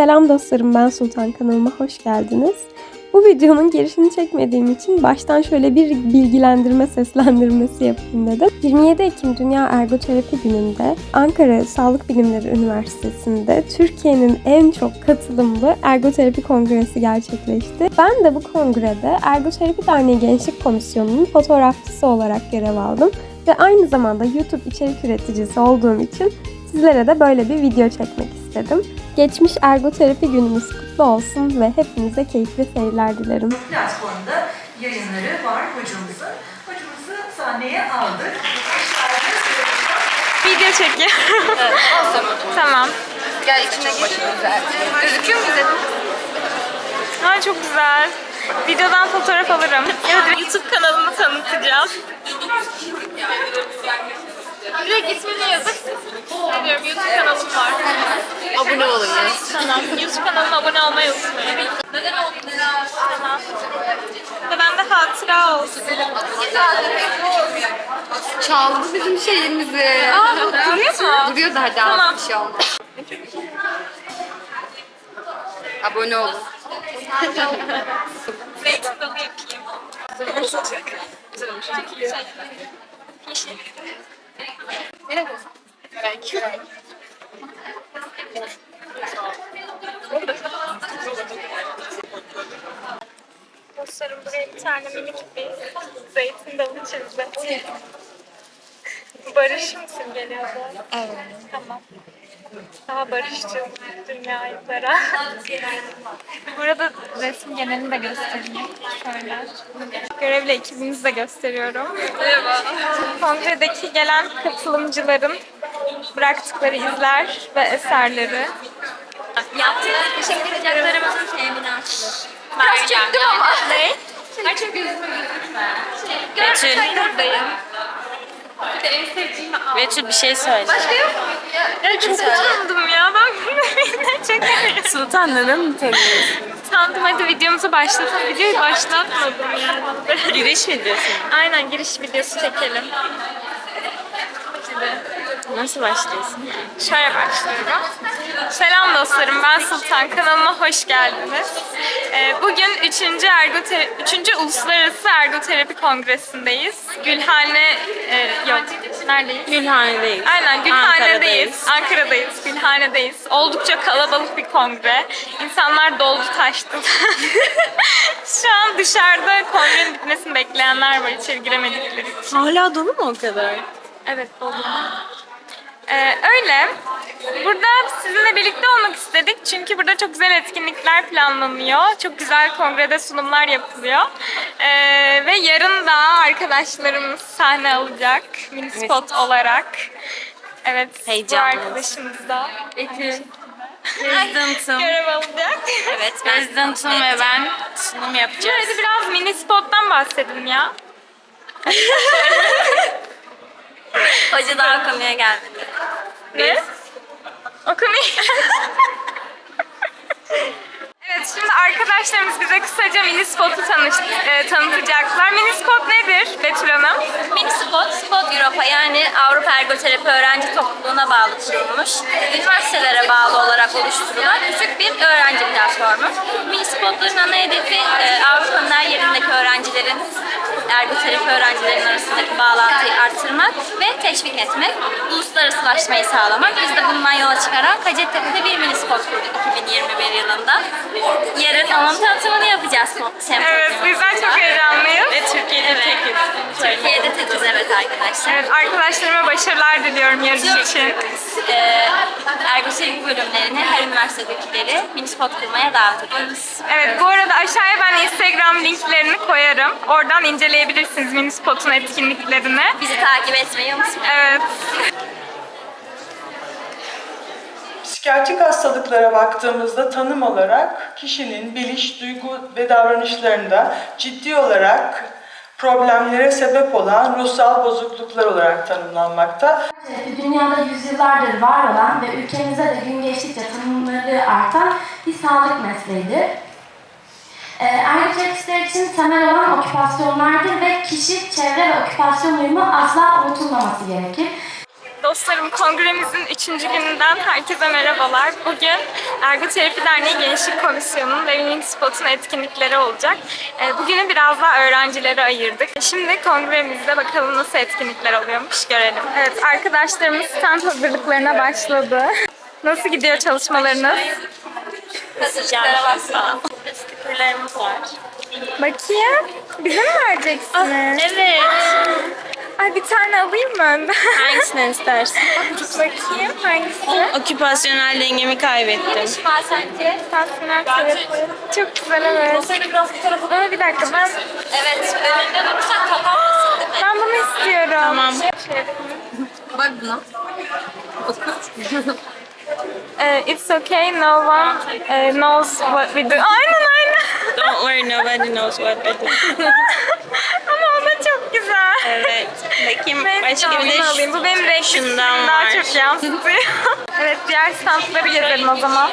Selam dostlarım ben Sultan kanalıma hoş geldiniz. Bu videonun girişini çekmediğim için baştan şöyle bir bilgilendirme seslendirmesi yapayım dedim. 27 Ekim Dünya Ergoterapi Günü'nde Ankara Sağlık Bilimleri Üniversitesi'nde Türkiye'nin en çok katılımlı ergoterapi kongresi gerçekleşti. Ben de bu kongrede Ergoterapi Derneği Gençlik Komisyonu'nun fotoğrafçısı olarak görev aldım ve aynı zamanda YouTube içerik üreticisi olduğum için sizlere de böyle bir video çekmek istedim. Geçmiş ergoterapi günümüz kutlu olsun ve hepinize keyifli seyirler dilerim. platformda yayınları var hocamızın. Hocamızı sahneye aldık. Video çekiyor. tamam. Gel içine gir. Güzel. Gözüküyor mu güzel? Ha çok güzel. Videodan fotoğraf alırım. Evet, YouTube kanalımı tanıtacağım. Direkt ismini yazıp ne diyorum YouTube kanalım var. Abone olun ya. Tamam. YouTube kanalıma abone olmayı unutmayın. Tamam. Ve bende hatıra olsun. Çaldı bizim şeyimizi. Aa, duruyor mu? Duruyor da hadi Tamam. bir şey olmaz. Abone olun. Zeytin dalı yapayım. Yeşil. Dostlarım buraya bir tane minik bir zeytin dalı çizdi. Barış mısın geliyor Evet. Tamam. Daha barışçıl dünyayıklara. Burada resim genelini de göstereyim. Şöyle. Görevli ekibimizi de gösteriyorum. Merhaba. Kongredeki gelen katılımcıların bıraktıkları izler ve eserleri. Yaptığı teşekkür edeceklerimizin temin açtı. Biraz çektim ama. Ne? Çok yüzüme gözükme. Betül. Bir de en sevdiğim ağ. Betül bir şey söyle. Başka yok mu? Ya çok utandım ya. Ben bilmediğimden çok. Sultan neden mi tanıyorsun? Utandım hadi videomuzu başlatalım. Videoyu başlatmadım yani. Giriş videosu. Aynen giriş videosu çekelim. Nasıl başlıyorsun? Şöyle başlıyorum. Selam dostlarım, ben Sultan. Kanalıma hoş geldiniz. Ee, Bugün 3. Ergoterapi, 3. Uluslararası Ergoterapi Kongresi'ndeyiz. Gülhane, e, yok, neredeyiz? Gülhane'deyiz. Aynen Gülhane'deyiz. Ankara'dayız. Ankara'dayız, Gülhane'deyiz. Oldukça kalabalık bir kongre. İnsanlar doldu taştı. Şu an dışarıda kongrenin bitmesini bekleyenler var içeri giremedikleri için. Hala dolu mu o kadar? Evet dolu. Ee, öyle. Burada sizinle birlikte olmak istedik. Çünkü burada çok güzel etkinlikler planlanıyor. Çok güzel kongrede sunumlar yapılıyor. Ee, ve yarın da arkadaşlarımız sahne alacak. Minispot olarak. Evet. Heyecanlıyız. Bu arkadaşımız da. Betül. Prezidentim. Görev alacak. Evet, Prezidentim ve ben sunum yapacağız. Hadi biraz minispottan bahsedin ya. Hoca daha okumaya gelmedi. Ne? Okumaya Evet şimdi arkadaşlarımız bize kısaca Minispot'u tanış, e, tanıtacaklar. Minispot nedir Betül Hanım? Mini Spot, Spot Europa yani Avrupa Ergoterapi Öğrenci Topluluğu'na bağlı kurulmuş, üniversitelere bağlı olarak oluşturulan küçük bir öğrenci platformu. Mini Spot'ların ana hedefi e, Avrupa'nın her yerindeki öğrencilerin, ergoterapi öğrencilerin arasındaki bağlantıyı arttırmak ve teşvik etmek, uluslararasılaşmayı sağlamak. Biz de bundan yola çıkarak Hacettepe'de bir mini spot kurduk 2021 yılında. Yarın onun tanıtımını yapacağız. Evet bizden çok heyecanlıyız. Ve Türkiye'de Evet. tekiz. Türkiye'de tekiz evet arkadaşlar. Evet arkadaşlarıma başarılar diliyorum yarın için. Ee, ergoterapi bölümlerini her üniversitedekileri minispot kurmaya davet ediyoruz. Evet bu arada aşağıya ben Instagram linklerini koyarım. Oradan inceleyebilirsiniz Minispot'un etkinliklerini. Bizi takip etmeyi unutmayın. Evet. Psikiyatrik hastalıklara baktığımızda tanım olarak kişinin biliş, duygu ve davranışlarında ciddi olarak problemlere sebep olan ruhsal bozukluklar olarak tanımlanmakta. Dünyada yüzyıllardır var olan ve ülkemizde de gün geçtikçe tanımları artan bir sağlık mesleğidir. Ee, Ergoterapistler için temel olan okupasyonlardır ve kişi, çevre ve okupasyon uyumu asla unutulmaması gerekir. Dostlarım kongremizin 3. gününden herkese merhabalar. Bugün Ergoterapi Derneği Gençlik Komisyonu'nun ve Winning Spot'un etkinlikleri olacak. Ee, Bugünü biraz daha öğrencilere ayırdık. Şimdi kongremizde bakalım nasıl etkinlikler oluyormuş görelim. Evet arkadaşlarımız stand hazırlıklarına başladı. Nasıl gidiyor çalışmalarınız? Baksana. Stikerlerimiz var. Bakayım. Bize mi vereceksiniz? Evet. Ay bir tane alayım önden? Hangisinden istersin? Bakayım hangisi? Oküpasyonel dengemi kaybettim. Tasminat terapi. Çok güzel evet. Ama bir dakika ben Evet. Önünde durursak kapanmasın değil mi? ben bunu istiyorum. Tamam. Bak buna. Ee, it's okay, no one eh, knows what we do. Aynen. Don't worry, nobody knows what I do. Ama o da çok güzel. Evet. Bakayım Neyse, başka bir de alayım. Bu benim şundan daha var. çok yansıtıyor. evet diğer standları gezelim o zaman.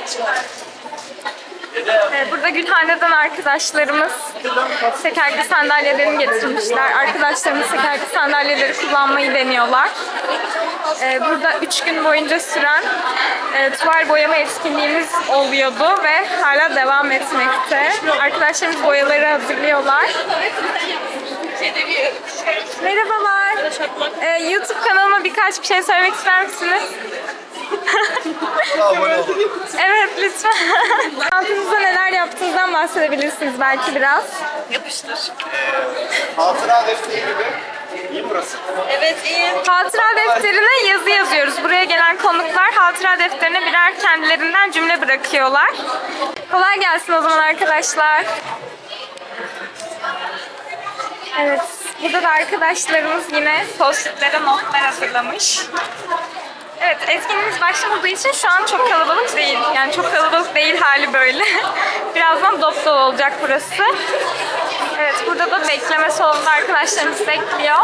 Ee, Burada Gülhane'den arkadaşlarımız tekerlekli sandalyelerini getirmişler. Arkadaşlarımız tekerlekli sandalyeleri kullanmayı deniyorlar. Ee, Burada 3 gün boyunca süren e, tuval boyama etkinliğimiz oluyordu ve hala devam etmekte. Arkadaşlarımız boyaları hazırlıyorlar. Merhabalar. Ee, YouTube kanalıma birkaç bir şey söylemek ister misiniz? Evet lütfen. Altınızda neler yaptığınızdan bahsedebilirsiniz belki biraz. Hatıra defteri gibi. İyi mi burası? Hatıra defterine yazı yazıyoruz. Buraya gelen konuklar hatıra defterine birer kendilerinden cümle bırakıyorlar. Kolay gelsin o zaman arkadaşlar. Evet, burada da arkadaşlarımız yine postitlere notlar hazırlamış. Evet, etkinliğimiz başlamadığı için şu an çok kalabalık değil. Yani çok kalabalık değil hali böyle. Birazdan dop olacak burası. Evet, burada da bekleme salonunda arkadaşlarımız bekliyor.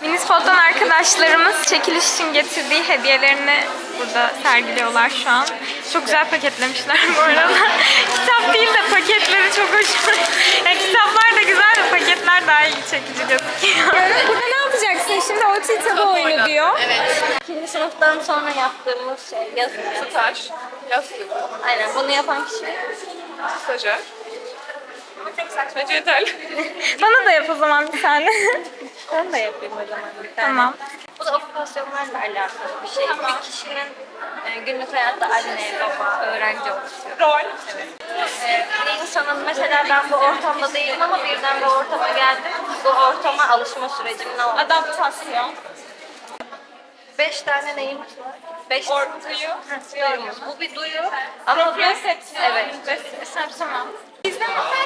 Minispot'tan arkadaşlarımız çekiliş için getirdiği hediyelerini burada sergiliyorlar şu an. Çok güzel paketlemişler bu arada. Kitap değil de paketleri çok hoşuma. Yani kitaplar da güzel de paketler daha iyi çekici gözüküyor. burada ne yapacaksın şimdi? OT tabu oyunu diyor. İkinci sınıftan sonra yaptığımız şey yazı staj. Yazı. Aynen bunu yapan kişi. Stajyer. Saçmacı yeterli. Bana da yap o zaman bir tane. Ben de yapayım o zaman bir tane. tamam. Bu da okupasyonlarla alakalı bir şey. Bir kişinin e, günlük hayatta anne, baba, öğrenci oluşuyor. Rol. E, bir insanın mesela ben bu ortamda değilim ama birden bu ortama geldim. Bu ortama alışma sürecim ne oldu? Adaptasyon. Beş tane neyimiz var? Beş Or- duyu. duyumuz. Bu bir duyu. Ama bu Proprioception. Evet. Tamam.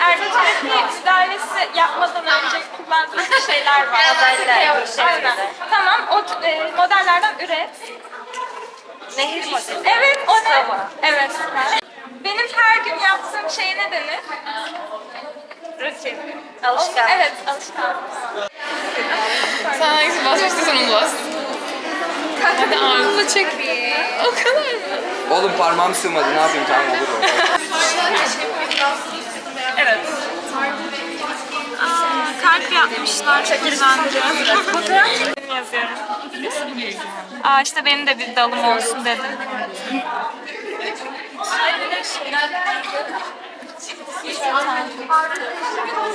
Ergoterapi müdahalesi yapmadan önce kullandığımız şeyler var. Modeller şekilde. Aynen. Tamam, o e, modellerden üret. nehir modeli. Evet, o ne? Evet. Benim her gün yaptığım şeye ne denir? Rutin. Alışkanlık. Evet, alışkanlık. Sen hangisi basmak istiyorsan onu bas. Hadi ağzını çek. O kadar mı? Oğlum parmağım sığmadı ne yapayım tamam olur o. Evet. Aa, kalp yapmışlar. Fotoğraf yazıyorum. Aa işte benim de bir dalım olsun dedim.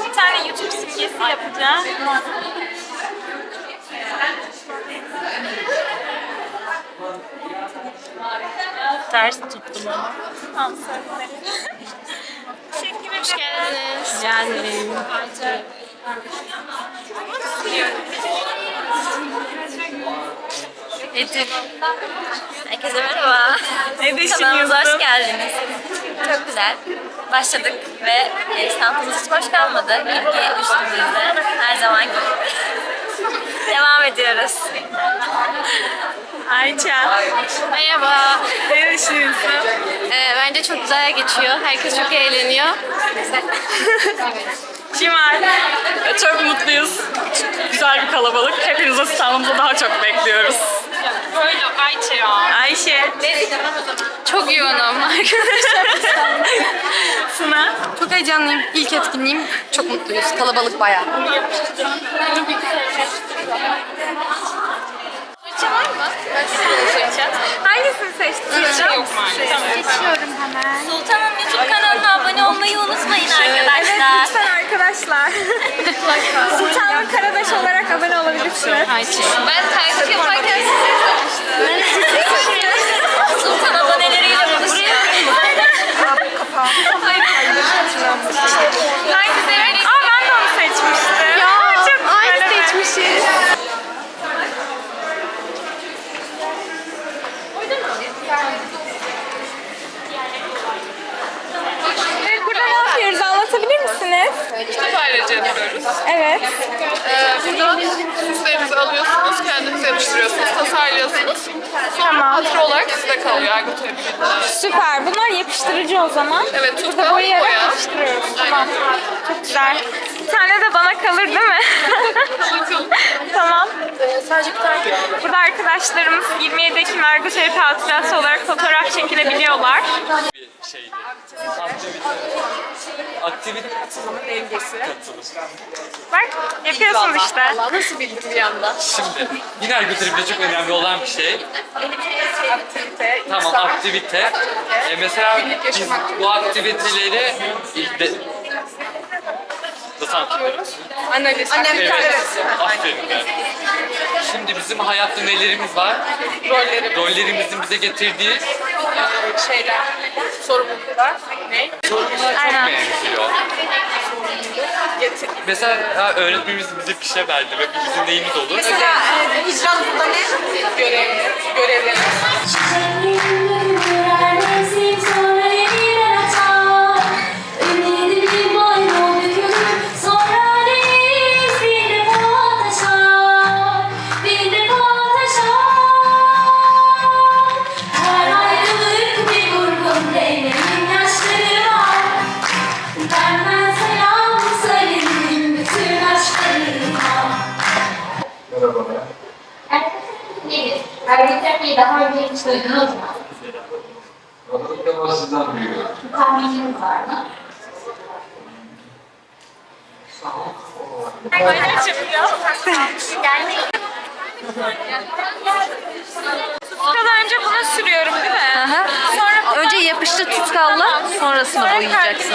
Bir tane YouTube simgesi yapacağım. Ters tuttum ama. Tamam. Teşekkür ederim. Hoş geldiniz. Rica Etim. Herkese merhaba. Ne Kanalımıza hoş geldiniz. Çok güzel. Başladık ve e, standımız hiç boş kalmadı. İlgi üstümüzde. Her zaman gibi. Devam ediyoruz. Ayça. Merhaba. Ne düşünüyorsun? Ee, bence çok güzel geçiyor. Herkes çok eğleniyor. Şimal. Çok mutluyuz. Güzel bir kalabalık. Hepinizi standımıza daha çok bekliyoruz. Böyle Ayça ya. Ayşe. Çok yoğunum arkadaşlar. Sına. çok heyecanlıyım. İlk etkinliğim. Çok mutluyuz. Kalabalık bayağı. Türkçe var mı? Hangisini seçtin? Türkçe yok maalesef. Sultan'ın YouTube kanalına abone olmayı unutmayın arkadaşlar. Evet lütfen arkadaşlar. Sultanın Karadaş olarak abone olabilirsiniz. Ben takip yaparken sizi Sultan aboneleriyle buluşuyor. Aa ben de onu seçmiştim. Ya çok aynı seçmişiz. Evet, burada ne yapıyoruz? Anlatabilir misiniz? kitap ayrıca yapıyoruz. Evet. Ee, buradan süslerinizi alıyorsunuz, kendiniz yapıştırıyorsunuz, tasarlıyorsunuz. Sonra hatıra olarak sizde kalıyor Terapi'de. Süper. Bunlar yapıştırıcı o zaman. Evet, tutka, Boyayarak boya. yapıştırıyoruz. Tamam. Çok güzel. Bir tane de bana kalır değil mi? tamam. Sadece bir tane. Burada arkadaşlarımız 27 Ekim Ergo Terapi Hatırası olarak fotoğraf çekilebiliyorlar. Şeydi. Aktivite. Aktivite katılımın dengesi. Katılım. Bak yapıyorsun işte. Allah nasıl bildim bir anda? Şimdi yine ergoterapide çok önemli olan bir şey. Aktivite, Tamam aktivite. E, mesela biz bu aktiviteleri de, Nasıl anlatıyoruz? analiz, Evet. Aferin be. Şimdi bizim hayatta nelerimiz var? rolleri, Rollerimizin bize getirdiği şeyler, sorumluluklar, ne? sorumluluğa çok Aynen. benziyor. Getir. Mesela ha, öğretmenimiz bize bir şey verdi ve bu bizim neyimiz olur? Hicran burada ne? Görev, görevlerimiz. Tutkadan önce bunu sürüyorum değil mi? Sonra Önce yapıştır tutkalla, sonrasını boyayacaksın.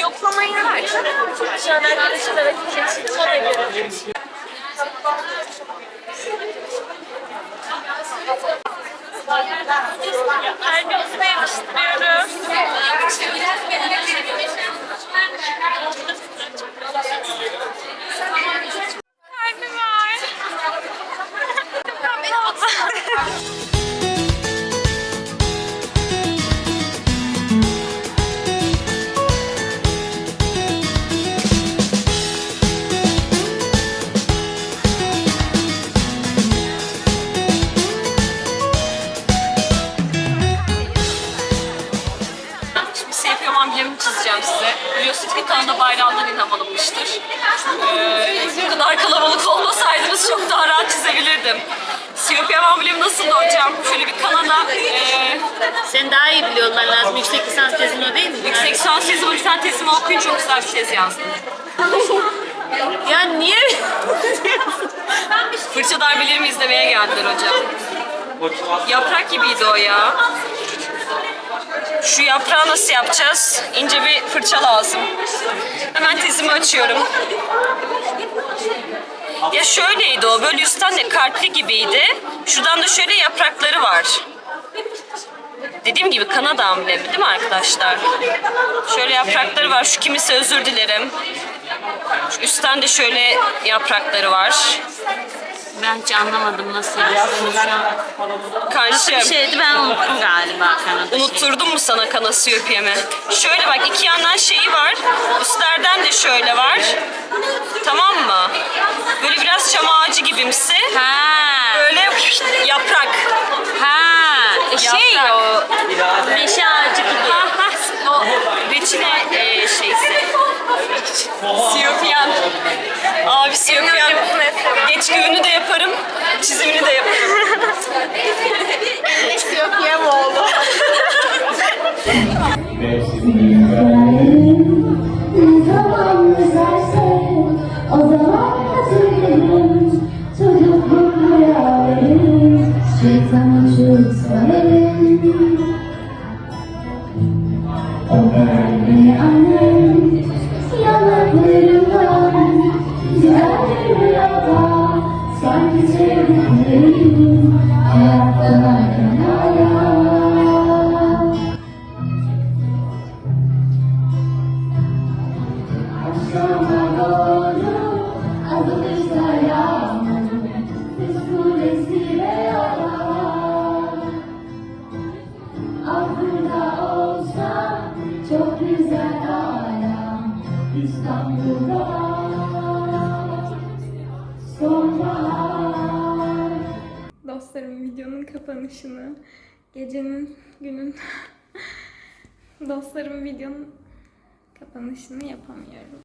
yoklamayı ver. Şu an arkadaşım evet kesin ona göre. Herkese yapıştırıyoruz. Kalbi çok daha rahat çizebilirdim. COPM amblemi nasıldı hocam? Şöyle bir Kanada, e, Sen daha iyi biliyor olman lazım. Yüksek lisans tezin o değil mi? yüksek lisans tezimi, tane tezimi okuyun çok güzel bir tez yazdım. Ya niye? Fırça darbelerimi izlemeye geldiler hocam. Yaprak gibiydi o ya. Şu yaprağı nasıl yapacağız? İnce bir fırça lazım. Hemen tezimi açıyorum. Ya şöyleydi o, böyle üstten de kalpli gibiydi. Şuradan da şöyle yaprakları var. Dediğim gibi Kanada amblemi değil mi arkadaşlar? Şöyle yaprakları var. Şu kimisi özür dilerim. Şu üstten de şöyle yaprakları var. Ben hiç anlamadım nasıl. Karşı. Bir şeydi ben unuttum galiba Kanada. Unutturdum mu sana Kanasiyopya'mı? Şöyle bak iki yandan şeyi var. Üstlerden de şöyle var. Tamam mı? Böyle biraz gibimsi. Ha, Böyle yaprak. ha. E şey Yaprak. o meşe ağacı gibi. Ha ha. O reçine e, şeysi. Siyopiyan. Abi Siyopiyan. Geç güvünü de yaparım. Çizimini de yaparım. Gecenin, günün dostlarım videonun kapanışını yapamıyorum.